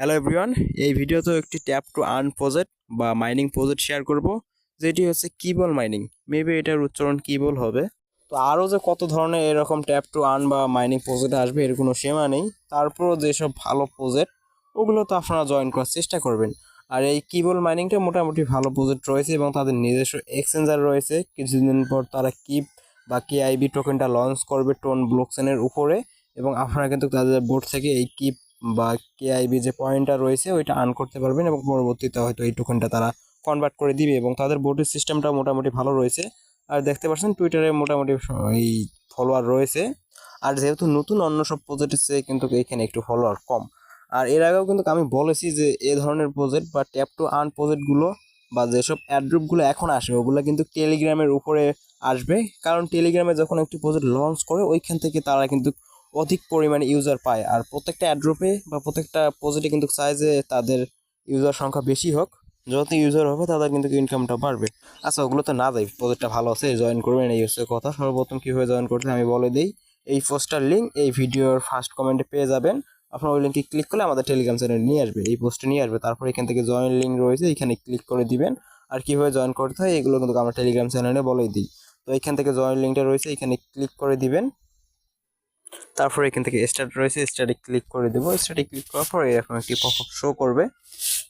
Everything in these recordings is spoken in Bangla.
হ্যালো এভরিওয়ান এই ভিডিওতে একটি ট্যাপ টু আর্ন প্রজেক্ট বা মাইনিং প্রজেক্ট শেয়ার করব, যেটি হচ্ছে কিবল মাইনিং। মেবি এটার উচ্চারণ কিবল হবে। তো আরও যে কত ধরনের এরকম ট্যাপ টু আর্ন বা মাইনিং প্রজেক্ট আসবে এর কোনো সীমা নেই। তারপরও যেসব ভালো প্রজেক্ট, ওগুলো তো আপনারা জয়েন করার চেষ্টা করবেন। আর এই কিবল মাইনিংটা মোটামুটি ভালো প্রজেক্ট রয়েছে এবং তাদের নিজস্ব এক্সচেঞ্জার রয়েছে। কিছুদিন পর তারা কিপ বা কেআইবি টোকেনটা লঞ্চ করবে টোন ব্লকচেনের উপরে এবং আপনারা কিন্তু তাদের বোর্ড থেকে এই কিপ বা কেআইবি যে পয়েন্টটা রয়েছে, ওইটা আর্ন করতে পারবেন এবং পরবর্তীতে হয়তো এই টোকেনটা তারা কনভার্ট করে দিবে এবং তাদের বোর্ডের সিস্টেমটা মোটামুটি ভালো রয়েছে। আর দেখতে পাচ্ছেন টুইটারে মোটামুটি এই ফলোয়ার রয়েছে। আর যেহেতু নতুন অন্য সব প্রজেক্টের চেয়ে কিন্তু এখানে একটু ফলোয়ার কম। আর এর আগেও কিন্তু আমি বলেছি যে এ ধরনের প্রজেক্ট বা ট্যাপ টু আর্ন প্রজেক্টগুলো বা যেসব অ্যাড্রুপগুলো এখন আসে ওগুলো কিন্তু টেলিগ্রামের উপরে আসবে। কারণ টেলিগ্রামে যখন একটি প্রজেক্ট লঞ্চ করে, ওইখান থেকে তারা কিন্তু অধিক পরিমাণে ইউজার পায়। আর প্রত্যেকটা অ্যাড্রপে বা প্রত্যেকটা প্রজেক্টে কিন্তু চায় যে তাদের ইউজার সংখ্যা বেশি হোক। যত ইউজার হবে, তাদের কিন্তু ইনকামটা বাড়বে। আচ্ছা ওগুলো তো না যাই প্রজেক্টটা ভালো আছে জয়েন করবেন, এই হচ্ছে কথা। সর্বপ্রথম কীভাবে জয়েন করতে আমি বলে দিই। এই পোস্টার লিঙ্ক এই ভিডিওর ফার্স্ট কমেন্টে পেয়ে যাবেন। আপনার ওই লিঙ্কে ক্লিক করলে আমাদের টেলিগ্রাম চ্যানেল নিয়ে আসবে। এই পোস্টে নিয়ে আসবে। তারপর এখান থেকে জয়েন লিঙ্ক রয়েছে, এখানে ক্লিক করে দিবেন। আর কীভাবে জয়েন করতে হয়, এগুলো কিন্তু আমরা টেলিগ্রাম চ্যানেলে বলেই দিই। তো এখান থেকে জয়েন লিঙ্কটা রয়েছে, এখানে ক্লিক করে দিবেন। তারপর এখান থেকে স্টার্ট রয়েছে স্টার্টে ক্লিক করে দেবো। স্টার্টে ক্লিক করার পর এরকম একটি পপআপ শো করবে।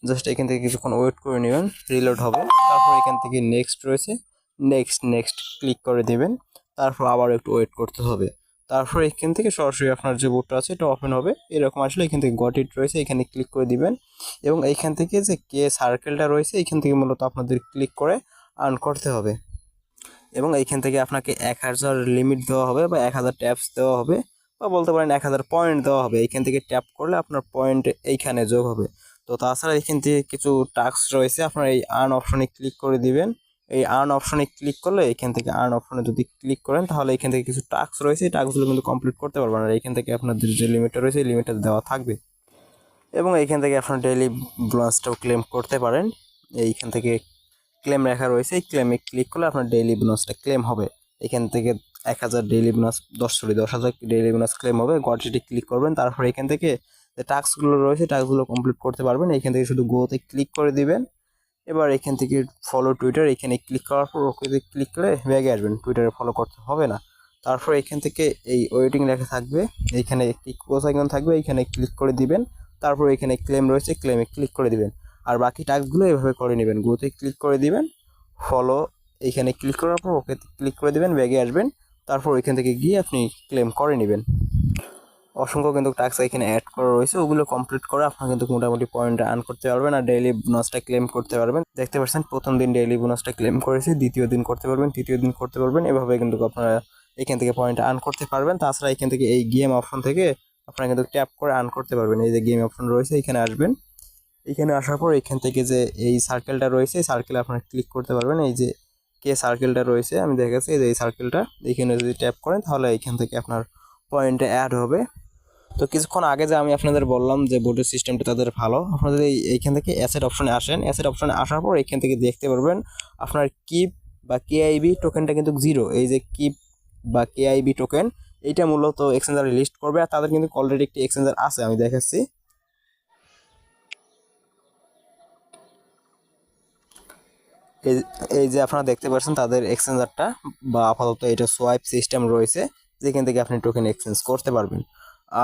জাস্ট এখান থেকে কিছুক্ষণ ওয়েট করে নেবেন রিলোড হবে। তারপর এখান থেকে নেক্সট রয়েছে নেক্সট নেক্সট ক্লিক করে দেবেন। তারপর আবার একটু ওয়েট করতে হবে। তারপর এখান থেকে সরাসরি আপনার যে বোর্ডটা আছে, এটা ওপেন হবে। এরকম আসলে এখান থেকে গট ইট রয়েছে, এখানে ক্লিক করে দিবেন। এবং এইখান থেকে যে কে সার্কেলটা রয়েছে, এখান থেকে মূলত আপনাদের ক্লিক করে আর্ন করতে হবে। এবং এইখান থেকে আপনাকে এক হাজার লিমিট দেওয়া হবে বা এক হাজার ট্যাপস দেওয়া হবে বা বলতে পারেন এক হাজার পয়েন্ট দেওয়া হবে। এইখান থেকে ট্যাপ করলে আপনার পয়েন্ট এইখানে যোগ হবে। তো তাছাড়া এখান থেকে কিছু টাস্ক রয়েছে, আপনার এই আর্ন অপশনে ক্লিক করে দিবেন। এই আর্ন অপশনে ক্লিক করলে এখান থেকে আর্ন অপশনে যদি ক্লিক করেন, তাহলে এখান থেকে কিছু টাস্ক রয়েছে। এই টাস্কগুলো কিন্তু কমপ্লিট করতে পারবেন আর এখান থেকে আপনাদের যে লিমিটটা রয়েছে, এই লিমিটটা দেওয়া থাকবে। এবং এইখান থেকে আপনার ডেইলি বোনাসটাও ক্লেম করতে পারেন। এইখান থেকে ক্লেম লেখা রয়েছে, এই ক্লেমে ক্লিক করলে আপনার ডেইলি বোনাসটা ক্লেম হবে। এখান থেকে এক হাজার ডেইলি বোনাস দশ সরি দশ হাজার ডেইলি বোনাস ক্লেম হবে। গডসিটি ক্লিক করবেন, তারপর এখান থেকে যে টাস্কগুলো রয়েছে টাস্কগুলো কমপ্লিট করতে পারবেন। এখান থেকে শুধু গোতে ক্লিক করে দিবেন। এবার এখান থেকে ফলো টুইটার এখানে ক্লিক করার পর ওকে ক্লিক করে ব্যাগে আসবেন। টুইটারে ফলো করতে হবে না। তারপর এখান থেকে এই ওয়েটিং লেখা থাকবে। এইখানে একটি ক্লোজ আইকন থাকবে এইখানে ক্লিক করে দিবেন। তারপর এখানে ক্লেম রয়েছে ক্লেমে ক্লিক করে দিবেন। আর বাকি টাস্কগুলো এভাবে করে নেবেন। গোতে ক্লিক করে দিবেন ফলো এইখানে ক্লিক করার পর ওকে ক্লিক করে দেবেন, ব্যাগে আসবেন, তারপর এখান থেকে গিয়ে আপনি ক্লেম করে নেবেন। অসংখ্য কিন্তু টাস্ক এখানে অ্যাড করা রয়েছে, ওগুলো কমপ্লিট করে আপনার কিন্তু মোটামুটি পয়েন্ট আর্ন করতে পারবেন আর ডেইলি বোনাসটা ক্লেম করতে পারবেন। দেখতে পাচ্ছেন, প্রথম দিন ডেইলি বোনাসটা ক্লেম করেছে, দ্বিতীয় দিন করতে পারবেন, তৃতীয় দিন করতে পারবেন, এভাবে কিন্তু আপনারা এখান থেকে পয়েন্ট আর্ন করতে পারবেন। তাছাড়া এখান থেকে এই গেম অপশন থেকে আপনারা কিন্তু ট্যাপ করে আর্ন করতে পারবেন। এই যে গেম অপশন রয়েছে, এখানে আসবেন। এখানে আসার পর এখান থেকে যে এই সার্কেলটা রয়েছে, এই সার্কেলে আপনারা ক্লিক করতে পারবেন। এই যে কে সার্কেলটা রয়েছে, আমি দেখাচ্ছি এই যে এই সার্কেলটা এখানে যদি ট্যাপ করেন, তাহলে এখান থেকে আপনার পয়েন্টে অ্যাড হবে। তো কিছুক্ষণ আগে যে আমি আপনাদের বললাম যে বোর্ডের সিস্টেমটা তাদের ভালো আপনাদের এই এইখান থেকে অ্যাসেট অপশনে আসেন অ্যাসেট অপশনে আসার পর এখান থেকে দেখতে পারবেন আপনার কিপ বা কেআইবি টোকেনটা কিন্তু জিরো এই যে কিপ বা কেআইবি টোকেন এইটা মূলত এক্সচেঞ্জারে লিস্ট করবে, আর তাদের কিন্তু অলরেডি একটি এক্সচেঞ্জার আছে, আমি দেখাচ্ছি। এই যে আপনারা দেখতে পাচ্ছেন তাদের এক্সচেঞ্জারটা বা আপাতত এটা সোয়াইপ সিস্টেম রয়েছে, যেখান থেকে আপনি টোকেন এক্সচেঞ্জ করতে পারবেন।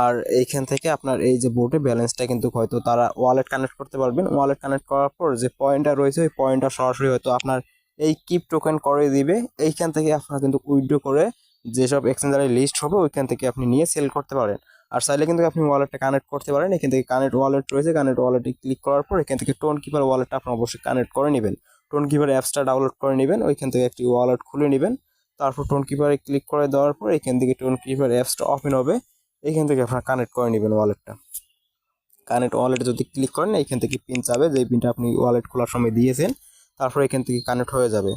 আর এইখান থেকে আপনার এই যে বোর্ডে ব্যালেন্সটা কিন্তু হয়তো তারা ওয়ালেট কানেক্ট করতে পারবেন। ওয়ালেট কানেক্ট করার পর যে পয়েন্টটা রয়েছে, ওই পয়েন্টটা সরাসরি হয়তো আপনার এই কিপ টোকেন করে দিবে। এইখান থেকে আপনারা কিন্তু উইথড্র করে যেসব এক্সচেঞ্জারে লিস্ট হবে, ওইখান থেকে আপনি নিয়ে সেল করতে পারেন। আর চাইলে কিন্তু আপনি ওয়ালেটটা কানেক্ট করতে পারেন। এখান থেকে কানেক্ট ওয়ালেট রয়েছে কানেক্ট ওয়ালেটে ক্লিক করার পর এখান থেকে টোন কিপার ওয়ালেটটা আপনি অবশ্যই কানেক্ট করে নেবেন। টোন কিপার অ্যাপসটা ডাউনলোড করে নেবেন, ওইখান থেকে একটি ওয়ালেট খুলে নেবেন। তারপর টোন কিপারে ক্লিক করে দেওয়ার পর এখান থেকে টোন কিপার অ্যাপসটা ওপেন হবে। এইখান থেকে আপনারা কানেক্ট করে নেবেন ওয়ালেটটা কানেক্ট ওয়ালেটে যদি ক্লিক করেন এইখান থেকে পিন চাবে। যে পিনটা আপনি ওয়ালেট খোলার সময় দিয়েছেন, তারপর এখান থেকে কানেক্ট হয়ে যাবে।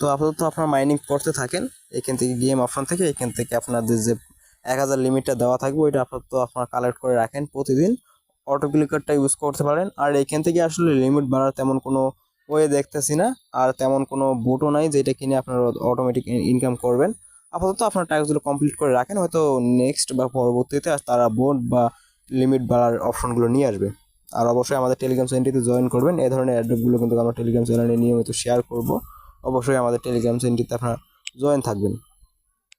তো আপাতত আপনারা মাইনিং করতে থাকেন, এখান থেকে গেম অপশন থেকে, এখান থেকে আপনাদের যে এক হাজার লিমিটটা দেওয়া থাকবে, ওইটা আপাতত আপনারা কালেক্ট করে রাখেন প্রতিদিন। অটো ক্লিকারটা ইউজ করতে পারেন। আর এখান থেকে আসলে লিমিট বাড়ার তেমন কোনো ওয়ে দেখতেছি না, আর তেমন কোনো বুটও নাই যেটা কিনে আপনারা অটোমেটিক ইনকাম করবেন। আপাতত আপনার টাস্কগুলো কমপ্লিট করে রাখেন, হয়তো নেক্সট বা পরবর্তীতে তারা বোট বা লিমিট বাড়ার অপশনগুলো নিয়ে আসবে। আর অবশ্যই আমাদের টেলিগ্রাম চ্যানেলটিতে জয়েন করবেন এ ধরনের অ্যাড্রেসগুলো কিন্তু আমরা টেলিগ্রাম চ্যানেলে নিয়মিত শেয়ার করব। অবশ্যই আমাদের টেলিগ্রাম চ্যানেলটিতে আপনারা জয়েন থাকবেন।